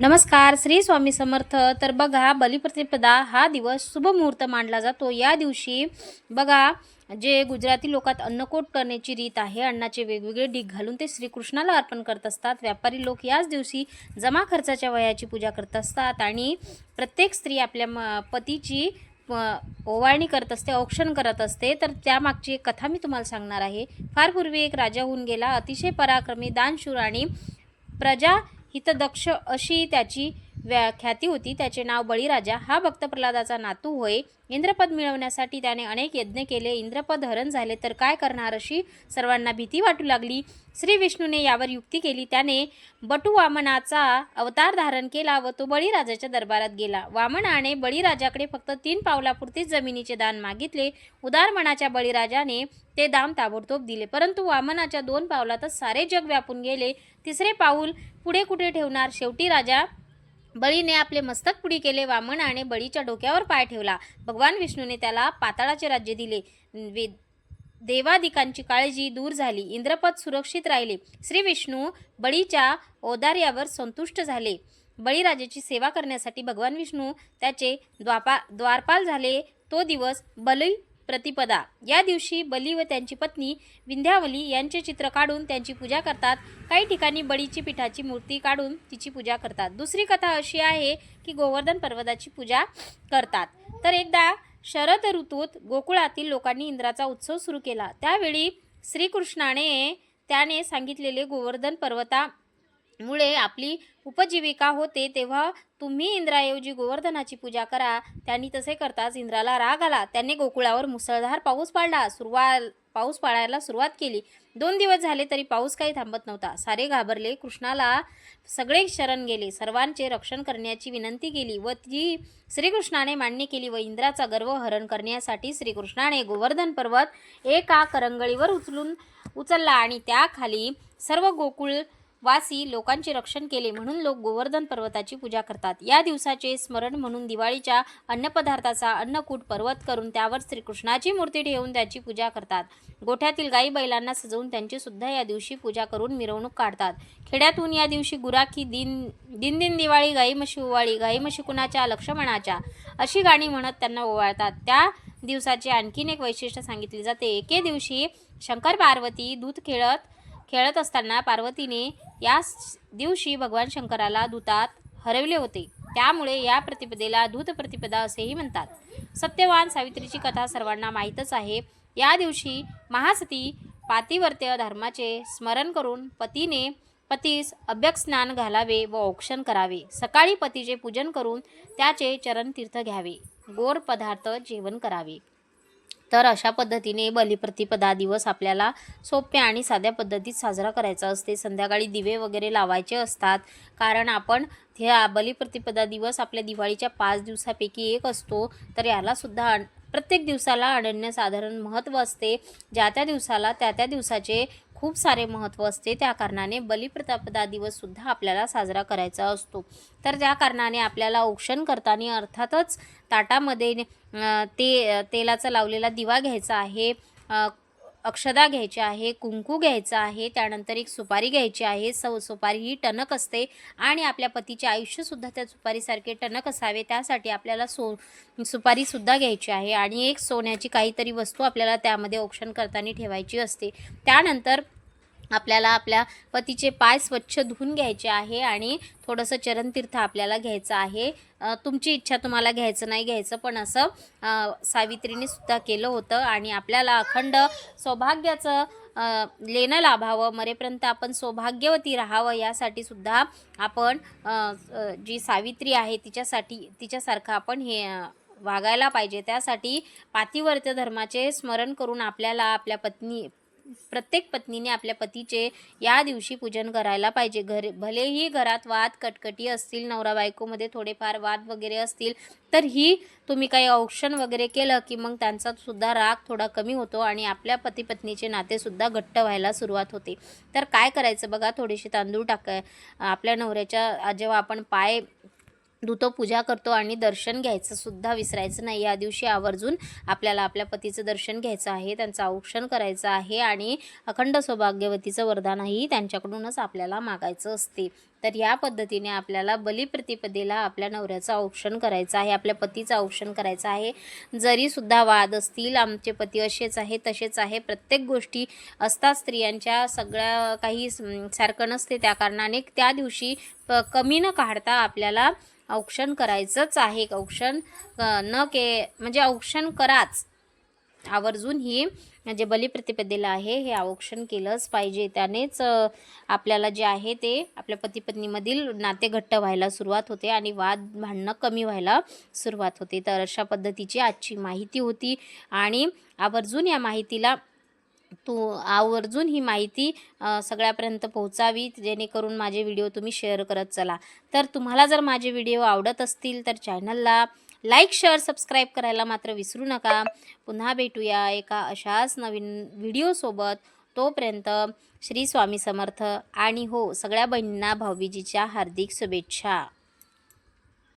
नमस्कार श्री स्वामी समर्थ. तर बघा बलिप्रतिपदा हा दिवस शुभ मुहूर्त मानला जातो. या दिवशी बघा जे गुजराती लोकात अन्नकोट करण्याची रीत आहे अन्नाचे वेगवेगळे ढीग घालून ते श्रीकृष्णाला अर्पण करत असतात. व्यापारी लोक याच दिवशी जमा खर्चाच्या वयाची पूजा करत असतात आणि प्रत्येक स्त्री आपल्या म पतीची ओवाळणी करत असते औक्षण करत असते. तर त्यामागची एक कथा मी तुम्हाला सांगणार आहे. फार पूर्वी एक राजा होऊन गेला. अतिशय पराक्रमी दानशूर आणि प्रजा हितदक्ष अशी त्याची व्या ख्याती होती. त्याचे नाव बळीराजा. हा भक्त प्रल्हादाचा नातू होय. इंद्रपद मिळवण्यासाठी त्याने अनेक यज्ञ केले. इंद्रपद हरण झाले तर काय करणार अशी सर्वांना भीती वाटू लागली. श्री विष्णूने यावर युक्ती केली. त्याने बटू वामनाचा अवतार धारण केला व तो बळीराजाच्या दरबारात गेला. वामनाने बळीराजाकडे फक्त तीन पावलापुरतीच जमिनीचे दान मागितले. उदार मनाच्या बळीराजाने ते दाम ताबडतोब दिले. परंतु वामनाच्या दोन पावलातच सारे जग व्यापून गेले. तिसरे पाऊल पुढे कुठे ठेवणार? शेवटी राजा बळीने आपले मस्तक पुढे केले वामनाने बळीच्या डोक्यावर पाय ठेवला. भगवान विष्णूने त्याला पाताळाचे राज्य दिले. वे देवादिकांची काळजी दूर झाली. इंद्रपद सुरक्षित राहिले. श्री विष्णू बळीच्या औदार्यावर संतुष्ट झाले. बळीराजाची सेवा करण्यासाठी भगवान विष्णू त्याचे द्वापा द्वारपाल झाले. तो दिवस बली प्रतिपदा. या दिवशी बली व त्यांची पत्नी विंध्यावली यांचे चित्र काढून त्यांची पूजा करतात. काही ठिकाणी बळीची पिठाची मूर्ती काढून तिची पूजा करतात. दुसरी कथा अशी आहे की गोवर्धन पर्वताची पूजा करतात. तर एकदा शरद ऋतूत गोकुळातील लोकांनी इंद्राचा उत्सव सुरू केला. त्यावेळी श्रीकृष्णाने त्याने सांगितलेले गोवर्धन पर्वता मुळे आपली उपजीविका होते तेव्हा तुम्ही इंद्राऐवजी गोवर्धनाची पूजा करा. त्यांनी तसे करताच इंद्राला राग आला. त्याने गोकुळावर मुसळधार पाऊस पाडला. सुरुवात पाऊस पाडायला सुरुवात केली. दोन दिवस झाले तरी पाऊस काही थांबत नव्हता. सारे घाबरले. कृष्णाला सगळे शरण गेले. सर्वांचे रक्षण करण्याची विनंती केली व ती श्रीकृष्णाने मान्य केली व इंद्राचा गर्व हरण करण्यासाठी श्रीकृष्णाने गोवर्धन पर्वत एका करंगळीवर उचलून उचलला आणि त्याखाली सर्व गोकुळ वासी लोकांचे रक्षण केले म्हणून लोक गोवर्धन पर्वताची पूजा करतात. या दिवसाचे स्मरण म्हणून दिवाळीच्या अन्नपदार्थाचा अन्नकूट पर्वत करून त्यावर श्रीकृष्णाची मूर्ती ठेवून त्याची पूजा करतात. गोठ्यातील गाई बैलांना सजवून त्यांची सुद्धा या दिवशी पूजा करून मिरवणूक काढतात. खेड्यातून या दिवशी गुराखी दिन दिन दिन दिवाळी गाई म्हशी ओवाळी गाई म्हशी कुणाच्या लक्ष्मणाच्या अशी गाणी म्हणत त्यांना ओवाळतात. त्या दिवसाचे आणखीन एक वैशिष्ट्य सांगितले जाते. एके दिवशी शंकर पार्वती दूध खेळत खेळत असताना पार्वतीने या दिवशी भगवान शंकराला दूतात हरवले होते. त्यामुळे या प्रतिपदेला दूत प्रतिपदा असेही म्हणतात. सत्यवान सावित्रीची कथा सर्वांना माहीतच आहे. या दिवशी महासती पातिवर्त्य धर्माचे स्मरण करून पतीने पतीस अभ्यक्स्नान घालावे व औक्षण करावे. सकाळी पतीचे पूजन करून त्याचे चरणतीर्थ घ्यावे. गोड पदार्थ जेवण करावे. तर अशा पद्धतीने बलिप्रतिपदा दिवस आपल्याला सोप्या आणि साध्या पद्धतीत साजरा करायचा असते. संध्याकाळी दिवे वगैरे लावायचे असतात. कारण आपण ह्या बलिप्रतिपदा दिवस आपल्या दिवाळीच्या पाच दिवसापैकी एक असतो. तर यालासुद्धा अन- प्रत्येक दिवसाला अनन्यसाधारण महत्त्व असते. ज्या त्या दिवसाला त्या त्या दिवसाचे खूप सारे महत्त्व असते. त्या कारणाने बलिप्रतापदा दिवससुद्धा आपल्याला साजरा करायचा असतो. तर त्या कारणाने आपल्याला औक्षण करताना अर्थातच ताटामध्ये ते तेलाचा लावलेला दिवा घ्यायचा आहे. अक्षदा घ्यायची आहे कुंकू घ्यायचं आहे त्यानंतर एक सुपारी घ्यायची आहे. सौ सुपारी ही टणक असते आणि आपल्या पतीचे आयुष्यसुद्धा त्या सुपारीसारखे टणक असावे. त्यासाठी आपल्याला सो सुपारीसुद्धा घ्यायची आहे आणि एक सोन्याची काहीतरी वस्तू आपल्याला त्यामध्ये औक्षण करताना ठेवायची असते. त्यानंतर आपल्याला आपल्या पतीचे पाय स्वच्छ धुवून घ्यायचे आहे आणि थोडंसं चरणतीर्थ आपल्याला घ्यायचं आहे. तुमची इच्छा तुम्हाला घ्यायचं नाही घ्यायचं पण असं सावित्रीने सुद्धा केलं होतं आणि आपल्याला अखंड सौभाग्याचं लेणं लाभावं मरेपर्यंत आपण सौभाग्यवती राहावं यासाठी सुद्धा आपण जी सावित्री आहे तिच्यासाठी तिच्यासारखं आपण हे वागायला पाहिजे. त्यासाठी पातिवर्त्य धर्माचे स्मरण करून आपल्याला आपल्या पत्नी प्रत्येक पत्नीने आपल्या पतीचे या दिवशी पूजन करायला पाहिजे. घर भलेही घरात वाद कटकटी असतील नवरा बायकोमध्ये थोडेफार वाद वगैरे असतील तर ही तुम्ही काही औक्षण वगैरे केलं की मग त्यांचा सुद्धा राग थोडा कमी होतो आणि आपल्या पती पत्नीचे नातेसुद्धा घट्ट व्हायला सुरुवात होते. तर काय करायचं बघा थोडेसे तांदूळ टाकाय आपल्या नवऱ्याच्या जेव्हा आपण पाय धुतो पूजा करतो आणि दर्शन घ्यायचं सुद्धा विसरायचं नाही. या दिवशी आवर्जून आपल्याला आपल्या पतीचं दर्शन घ्यायचं आहे त्यांचं औक्षण करायचं आहे आणि अखंड सौभाग्यवतीचं वरदानही त्यांच्याकडूनच आपल्याला मागायचं असते. तर या पद्धतीने आपल्याला बलिप्रतिपदेला आपल्या नवऱ्याचं औक्षण करायचं आहे आपल्या पतीचं औक्षण करायचं आहे. जरीसुद्धा वाद असतील आमचे पती असेच आहे तसेच आहे. प्रत्येक गोष्टी असतात स्त्रियांच्या सगळ्या काही सारखं नसते त्या कारणाने त्या दिवशी प- कमी न काढता आपल्याला औक्षण करायचंच आहे. औक्षण न के म्हणजे औक्षण कराच. आवर्जून ही जे बलिप्रतिपदेला आहे हे औक्षण केलंच पाहिजे. त्यानेच आपल्याला जे आहे ते आपल्या पतीपत्नीमधील नाते घट्ट व्हायला सुरुवात होते आणि वाद भांडणं कमी व्हायला सुरुवात होते. तर अशा पद्धतीची आजची माहिती होती आणि आवर्जून या माहितीला तू आवर्जून ही माहिती सगळ्यापर्यंत पोहोचावी जेणेकरून माझे व्हिडिओ तुम्ही शेअर करत चला. तर तुम्हाला जर माझे व्हिडिओ आवडत असतील तर चॅनलला लाईक शेअर सबस्क्राईब करायला मात्र विसरू नका. पुन्हा भेटूया एका अशाच नवीन व्हिडिओसोबत. तोपर्यंत श्री स्वामी समर्थ आणि हो सगळ्या बहिणींना भाऊबीजीच्या हार्दिक शुभेच्छा.